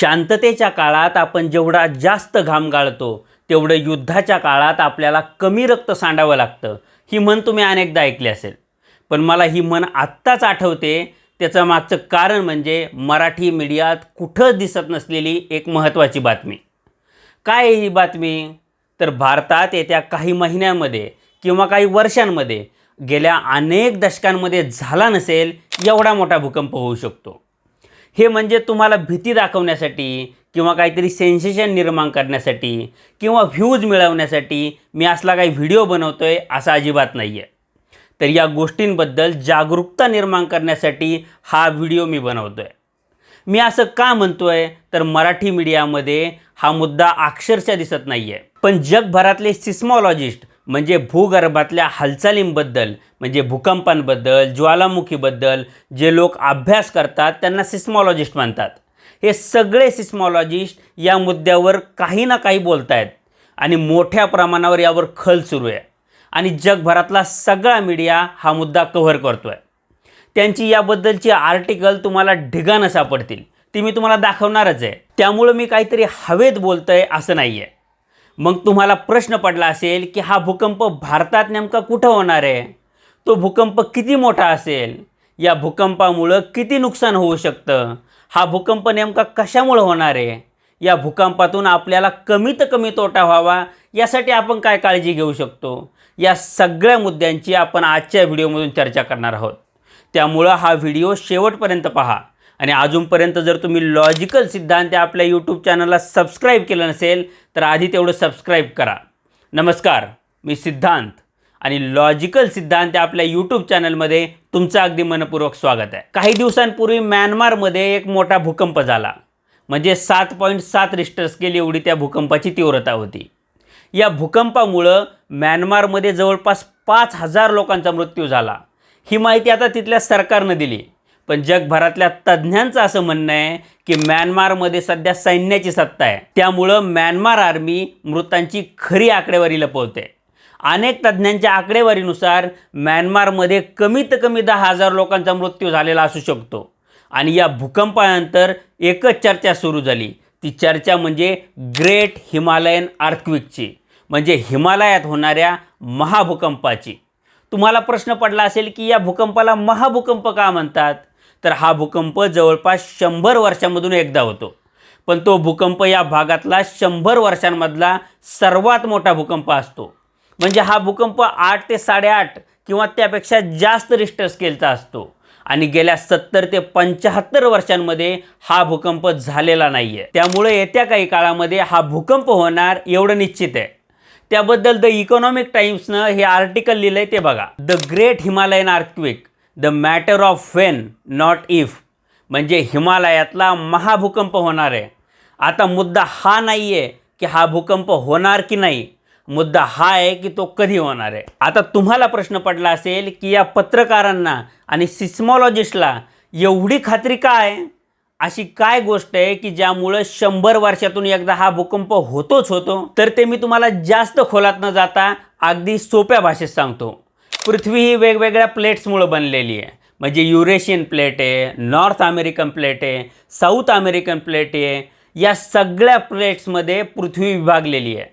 शांततेच्या काळात आपण जेवढा जास्त घाम गाळतो तेवढं युद्धाच्या काळात आपल्याला कमी रक्त सांडावं लागतं. ही म्हण तुम्ही अनेकदा ऐकली असेल. पण मला ही म्हण आत्ताच आठवते. त्याचं मागचं कारण म्हणजे मराठी मीडियात कुठंच दिसत नसलेली एक महत्त्वाची बातमी. काय ही बातमी? तर भारतात येत्या काही महिन्यांमध्ये किंवा काही वर्षांमध्ये गेल्या अनेक दशकांमध्ये झाला नसेल एवढा मोठा भूकंप होऊ शकतो. हे म्हणजे तुम्हाला भीती दाखवण्यासाठी किंवा काहीतरी सेन्सेशन निर्माण करण्यासाठी किंवा व्ह्यूज मिळवण्यासाठी मी असला काही व्हिडिओ बनवतो आहे असं अजिबात नाही आहे तर या गोष्टींबद्दल जागरूकता निर्माण करण्यासाठी हा व्हिडिओ मी बनवतो आहे मी असं का म्हणतो आहे तर मराठी मीडियामध्ये हा मुद्दा अक्षरशः दिसत नाही आहे पण जगभरातले सिस्मॉलॉजिस्ट म्हणजे भूगर्भातल्या हालचालींबद्दल म्हणजे भूकंपांबद्दल ज्वालामुखीबद्दल जे लोक अभ्यास करतात त्यांना सिस्मॉलॉजिस्ट म्हणतात. हे सगळे सिस्मॉलॉजिस्ट या मुद्द्यावर काही ना काही बोलत आहेत आणि मोठ्या प्रमाणावर यावर खल सुरू आहे. आणि जगभरातला सगळा मीडिया हा मुद्दा कव्हर करतो आहे त्यांची याबद्दलची आर्टिकल तुम्हाला ढिगाणं सापडतील. ती मी तुम्हाला दाखवणारच आहे. त्यामुळं मी काहीतरी हवेत बोलतो आहे असं नाही आहे मग तुम्हाला प्रश्न पडला असेल की हा भूकंप भारतात नेमका कुठं होणार आहे? तो भूकंप किती मोठा असेल? या भूकंपामुळं किती नुकसान होऊ शकतं? हा भूकंप नेमका कशामुळं होणार आहे? या भूकंपातून आपल्याला कमीत कमी तोटा व्हावा यासाठी आपण काय काळजी घेऊ शकतो? या सगळ्या मुद्द्यांची आपण आजच्या व्हिडिओमधून चर्चा करणार आहोत. त्यामुळं हा व्हिडिओ शेवटपर्यंत पहा. आणि अजूनपर्यंत जर तुम्ही लॉजिकल सिद्धांत या आपल्या यूट्यूब चॅनलला सबस्क्राईब केलं नसेल तर आधी तेवढं सबस्क्राईब करा. नमस्कार मी सिद्धांत आणि लॉजिकल सिद्धांत या आपल्या यूट्यूब चॅनलमध्ये तुमचं अगदी मनपूर्वक स्वागत आहे. काही दिवसांपूर्वी म्यानमारमध्ये एक मोठा भूकंप झाला. म्हणजे सात पॉईंट सात रिस्टर स्केल एवढी त्या भूकंपाची तीव्रता होती. या भूकंपामुळं म्यानमारमध्ये जवळपास पाच हजार लोकांचा मृत्यू झाला. ही माहिती आता तिथल्या सरकारनं दिली. पण जगभरातल्या तज्ज्ञांचं असं म्हणणं आहे की म्यानमारमध्ये सध्या सैन्याची सत्ता आहे. त्यामुळं म्यानमार आर्मी मृतांची खरी आकडेवारी लपवते अनेक तज्ज्ञांच्या आकडेवारीनुसार म्यानमारमध्ये कमीत कमी दहा हजार लोकांचा मृत्यू झालेला असू शकतो. आणि या भूकंपानंतर एकच चर्चा सुरू झाली. ती चर्चा म्हणजे ग्रेट हिमालयन अर्थक्विकची म्हणजे हिमालयात होणाऱ्या महाभूकंपाची. तुम्हाला प्रश्न पडला असेल की या भूकंपाला महाभूकंप का म्हणतात? तर हा भूकंप जवळपास शंभर वर्षामधून एकदा होतो. पण तो भूकंप या भागातला शंभर वर्षांमधला सर्वात मोठा भूकंप असतो. म्हणजे हा भूकंप आठ ते साडेआठ किंवा त्यापेक्षा जास्त रिस्टर स्केलचा असतो. आणि गेल्या सत्तर ते पंच्याहत्तर वर्षांमध्ये हा भूकंप झालेला नाही आहे त्यामुळे येत्या काही काळामध्ये हा भूकंप होणार एवढं निश्चित आहे. त्याबद्दल द इकॉनॉमिक टाइम्सनं हे आर्टिकल लिहिलं आहे ते बघा. The great Himalayan earthquake the matter of when not if. म्हणजे हिमालयातला महाभूकंप होणार आहे. आता मुद्दा हा नाही आहे की हा भूकंप होणार की नाही. मुद्दा हा आहे की तो कधी होणार आहे. आता तुम्हाला प्रश्न पडला असेल की या पत्रकारांना आणि सिस्मॉलॉजिस्टला एवढी खात्री काय? अशी काय गोष्ट आहे की ज्यामुळं शंभर वर्षातून एकदा हा भूकंप होतोच होतो? तर ते मी तुम्हाला जास्त खोलात न जाता अगदी सोप्या भाषेत सांगतो. पृथ्वी ही वेगवेगळ्या प्लेट्समुळं बनलेली आहे. म्हणजे युरेशियन प्लेट आहे नॉर्थ अमेरिकन प्लेट आहे साऊथ अमेरिकन प्लेट आहे. या सगळ्या प्लेट्समध्ये पृथ्वी विभागलेली आहे.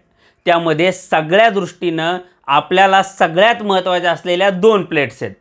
त्यामध्ये सगळ्या दृष्टीनं आपल्याला सगळ्यात महत्त्वाच्या असलेल्या दोन प्लेट्स आहेत.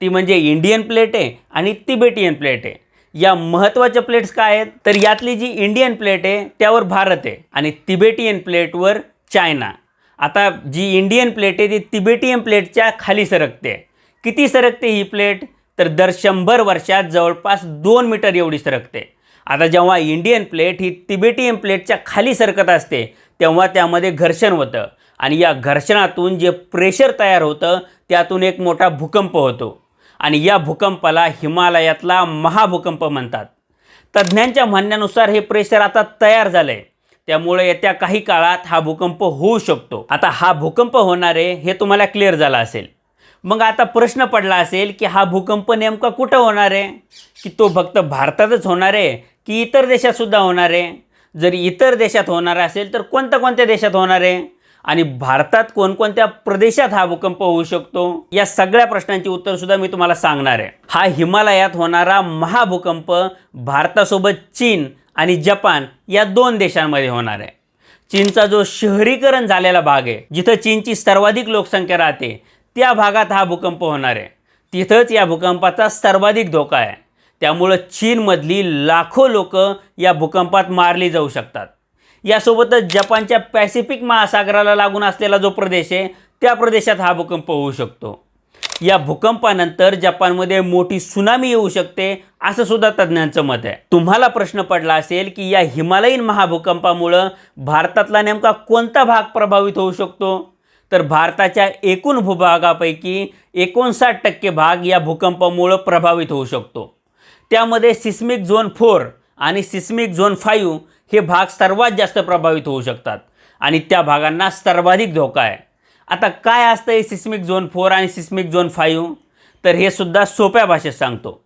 ती म्हणजे इंडियन प्लेट आहे आणि तिबेटियन प्लेट आहे. या महत्त्वाच्या प्लेट्स काय आहेत? तर यातली जी इंडियन प्लेट आहे त्यावर भारत आहे आणि तिबेटियन प्लेटवर चायना. आता जी इंडियन प्लेट आहे ती तिबेटियन प्लेटच्या खाली सरकते. किती सरकते ही प्लेट तर दर शंभर वर्षात जवळपास दोन मीटर एवढी सरकते. आता जेव्हा इंडियन प्लेट ही तिबेटियन प्लेटच्या खाली सरकत असते तेव्हा त्यामध्ये घर्षण होतं. आणि या घर्षणातून जे प्रेशर तयार होतं त्यातून एक मोठा भूकंप होतो. आणि या भूकंपाला हिमालयातला महाभूकंप म्हणतात. तज्ज्ञांच्या म्हणण्यानुसार हे प्रेशर आता तयार झालं आहे त्यामुळे येत्या काही काळात हा भूकंप होऊ शकतो. आता हा भूकंप होणार आहे हे तुम्हाला क्लिअर झालं असेल. मग आता प्रश्न पडला असेल की हा भूकंप नेमका कुठं होणार? आहे की तो फक्त भारतातच होणार? आहे की इतर देशातसुद्धा होणार? आहे जर इतर देशात होणार असेल तर कोणत्या कोणत्या देशात होणार? आहे आणि भारतात कोणकोणत्या प्रदेशात हा भूकंप होऊ शकतो? या सगळ्या प्रश्नांची उत्तरसुद्धा मी तुम्हाला सांगणार आहे. हा हिमालयात होणारा महाभूकंप भारतासोबत चीन आणि जपान या दोन देशांमध्ये होणार आहे. चीनचा जो शहरीकरण झालेला भाग आहे जिथं चीनची सर्वाधिक लोकसंख्या राहते त्या भागात हा भूकंप होणार आहे. तिथंच या भूकंपाचा सर्वाधिक धोका आहे. त्यामुळं चीनमधली लाखो लोक या भूकंपात मारली जाऊ शकतात. यासोबतच जपानच्या पॅसिफिक महासागराला लागून असलेला जो प्रदेश आहे त्या प्रदेशात हा भूकंप होऊ शकतो. या भूकंपानंतर जपानमध्ये मोठी सुनामी येऊ शकते असं सुद्धा तज्ज्ञांचं मत आहे. तुम्हाला प्रश्न पडला असेल की या हिमालयीन महाभूकंपामुळं भारतातला नेमका कोणता भाग प्रभावित होऊ शकतो? तर भारताच्या एकूण भूभागापैकी एकोणसाठ टक्के भाग या भूकंपामुळं प्रभावित होऊ शकतो. त्यामध्ये सिस्मिक झोन फोर आणि सिस्मिक झोन फाईव्ह हे भाग सर्वात जास्त प्रभावित होऊ शकतात आणि त्या भागांना सर्वाधिक धोका आहे. आता काय असतं हे सिस्मिक झोन फोर आणि सिस्मिक झोन फाईव्ह? तर हे सुद्धा सोप्या भाषेत सांगतो.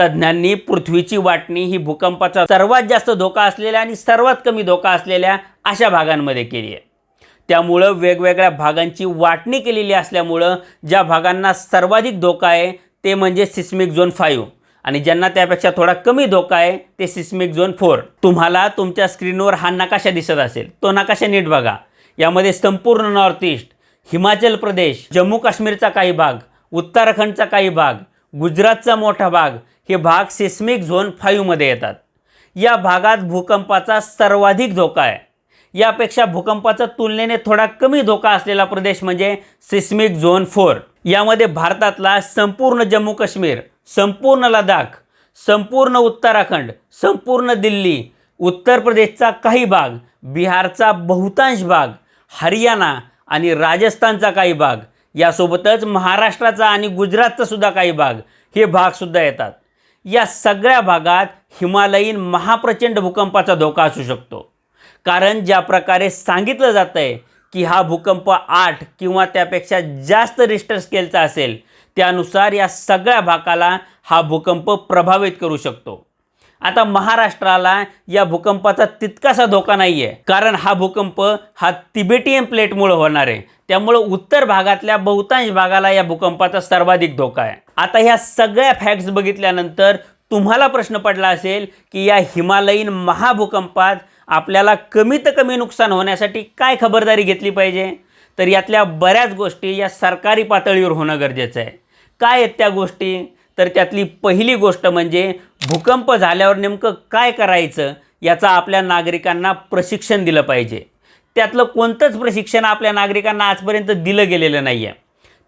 तज्ज्ञांनी पृथ्वीची वाटणी ही भूकंपाचा सर्वात जास्त धोका असलेल्या आणि सर्वात कमी धोका असलेल्या अशा भागांमध्ये केली आहे. त्यामुळं वेगवेगळ्या भागांची वाटणी केलेली असल्यामुळं ज्या भागांना सर्वाधिक धोका आहे ते म्हणजे सिस्मिक झोन फाईव्ह. आणि ज्यांना त्यापेक्षा थोडा कमी धोका आहे ते सिस्मिक झोन फोर. तुम्हाला तुमच्या स्क्रीनवर हा नकाशा दिसत असेल. तो नकाशा नीट बघा. यामध्ये संपूर्ण नॉर्थ ईस्ट हिमाचल प्रदेश जम्मू काश्मीरचा काही भाग उत्तराखंडचा काही भाग गुजरातचा मोठा भाग हे भाग सिस्मिक झोन फाईव्हमध्ये येतात. या भागात भूकंपाचा सर्वाधिक धोका आहे. यापेक्षा भूकंपाचा तुलनेने थोडा कमी धोका असलेला प्रदेश म्हणजे सिस्मिक झोन फोर. यामध्ये भारतातला संपूर्ण जम्मू काश्मीर संपूर्ण लडाख संपूर्ण उत्तराखंड संपूर्ण दिल्ली उत्तर प्रदेशचा काही भाग बिहारचा बहुतांश भाग हरियाणा आणि राजस्थानचा काही भाग यासोबतच महाराष्ट्राचा आणि गुजरातचा सुद्धा काही भाग हे भागसुद्धा येतात. या सगळ्या भागात हिमालयीन महाप्रचंड भूकंपाचा धोका असू शकतो. कारण ज्या प्रकारे सांगितलं जातं आहे की हा भूकंप आठ किंवा त्यापेक्षा जास्त रिस्टर स्केलचा असेल त्यानुसार या सगळ्या भागाला हा भूकंप प्रभावित करू शकतो. आता महाराष्ट्राला या भूकंपाचा तितकासा धोका नाही आहे कारण हा भूकंप हा तिबेटियन प्लेटमुळे होणार आहे. त्यामुळं उत्तर भागातल्या बहुतांश भागाला या भूकंपाचा सर्वाधिक धोका आहे. आता ह्या सगळ्या फॅक्ट्स बघितल्यानंतर तुम्हाला प्रश्न पडला असेल की या हिमालयीन महाभूकंपात आपल्याला कमीत कमी नुकसान होण्यासाठी काय खबरदारी घेतली पाहिजे? तर यातल्या बऱ्याच गोष्टी या सरकारी पातळीवर होणं गरजेचं आहे. काय आहेत त्या गोष्टी? तर त्यातली पहिली गोष्ट म्हणजे भूकंप झाल्यावर नेमकं काय करायचं याचा आपल्या नागरिकांना प्रशिक्षण दिलं पाहिजे. त्यातलं कोणतंच प्रशिक्षण आपल्या नागरिकांना आजपर्यंत दिलं गेलेलं नाही आहे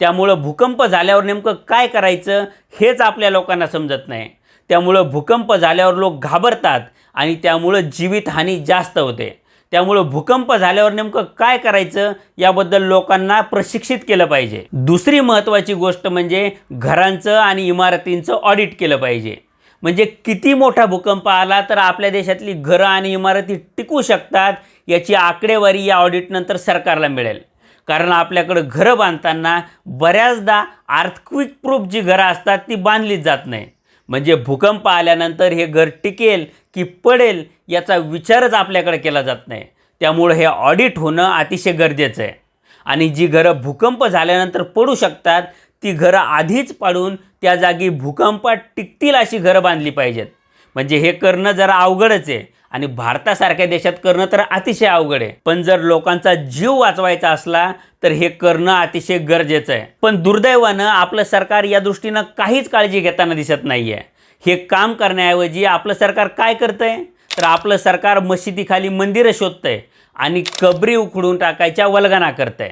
त्यामुळं भूकंप झाल्यावर नेमकं काय करायचं हेच आपल्या लोकांना समजत नाही. त्यामुळं भूकंप झाल्यावर लोक घाबरतात आणि त्यामुळं जीवितहानी जास्त होते. त्यामुळं भूकंप झाल्यावर नेमकं काय करायचं याबद्दल लोकांना प्रशिक्षित केलं पाहिजे. दुसरी महत्त्वाची गोष्ट म्हणजे घरांचं आणि इमारतींचं ऑडिट केलं पाहिजे. म्हणजे किती मोठा भूकंप आला तर आपल्या देशातली घरं आणि इमारती टिकू शकतात याची आकडेवारी या ऑडिटनंतर सरकारला मिळेल. कारण आपल्याकडं घरं बांधताना बऱ्याचदा आर्थक्विक प्रूफ जी घरं असतात ती बांधलीच जात नाही म्हणजे भूकंप आल्यानंतर हे घर टिकेल की पडेल याचा विचारच आपल्याकडे केला जात नाही. त्यामुळं हे ऑडिट होणं अतिशय गरजेचं आहे. आणि जी घरं भूकंप झाल्यानंतर पडू शकतात ती घरं आधीच पाडून त्या जागी भूकंपात टिकतील अशी घरं बांधली पाहिजेत. म्हणजे हे करणं जरा अवघडच आहे. आणि भारतासारख्या देशात करणं तर अतिशय अवघड आहे. पण जर लोकांचा जीव वाचवायचा असला तर हे करणं अतिशय गरजेचं आहे. पण दुर्दैवानं आपलं सरकार या दृष्टीनं काहीच काळजी घेताना दिसत नाही आहे हे काम करण्याऐवजी आपलं सरकार काय करतंय? तर आपलं सरकार मशिदीखाली मंदिरं शोधतंय आणि कबरी उखडून टाकायच्या वल्गना करतंय.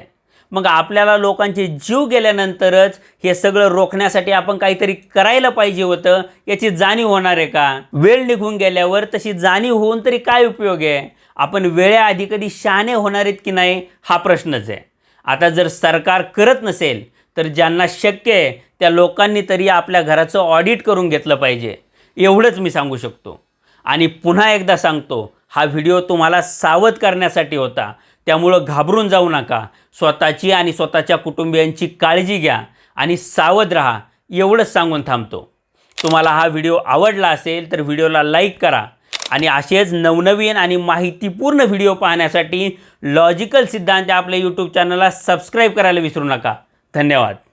मग आपल्याला लोकांचे जीव गेल्यानंतरच हे सगळं रोखण्यासाठी आपण काहीतरी करायला पाहिजे होतं याची जाणीव होणार आहे का? वेळ निघून गेल्यावर तशी जाणीव होऊन तरी काय उपयोग आहे? आपण वेळेआधी कधी शहाणे होणार आहेत की नाही हा प्रश्नच आहे. आता जर सरकार करत नसेल तर ज्यांना शक्य आहे त्या लोकांनी तरी आपल्या घराचं ऑडिट करून घेतलं पाहिजे. एवढंच मी सांगू शकतो. आणि पुन्हा एकदा सांगतो हा व्हिडिओ तुम्हाला सावध करण्यासाठी होता. त्यामुळं घाबरून जाऊ नका. स्वतःची आणि स्वतःच्या कुटुंबियांची काळजी घ्या आणि सावध राहा एवढंच सांगून थांबतो. तुम्हाला हा व्हिडिओ आवडला असेल तर व्हिडिओला लाईक करा आणि असेच नवनवीन आणि माहितीपूर्ण व्हिडिओ पाहण्यासाठी लॉजिकल सिद्धांत आपल्या यूट्यूब चॅनलला सबस्क्राईब करायला विसरू नका. धन्यवाद.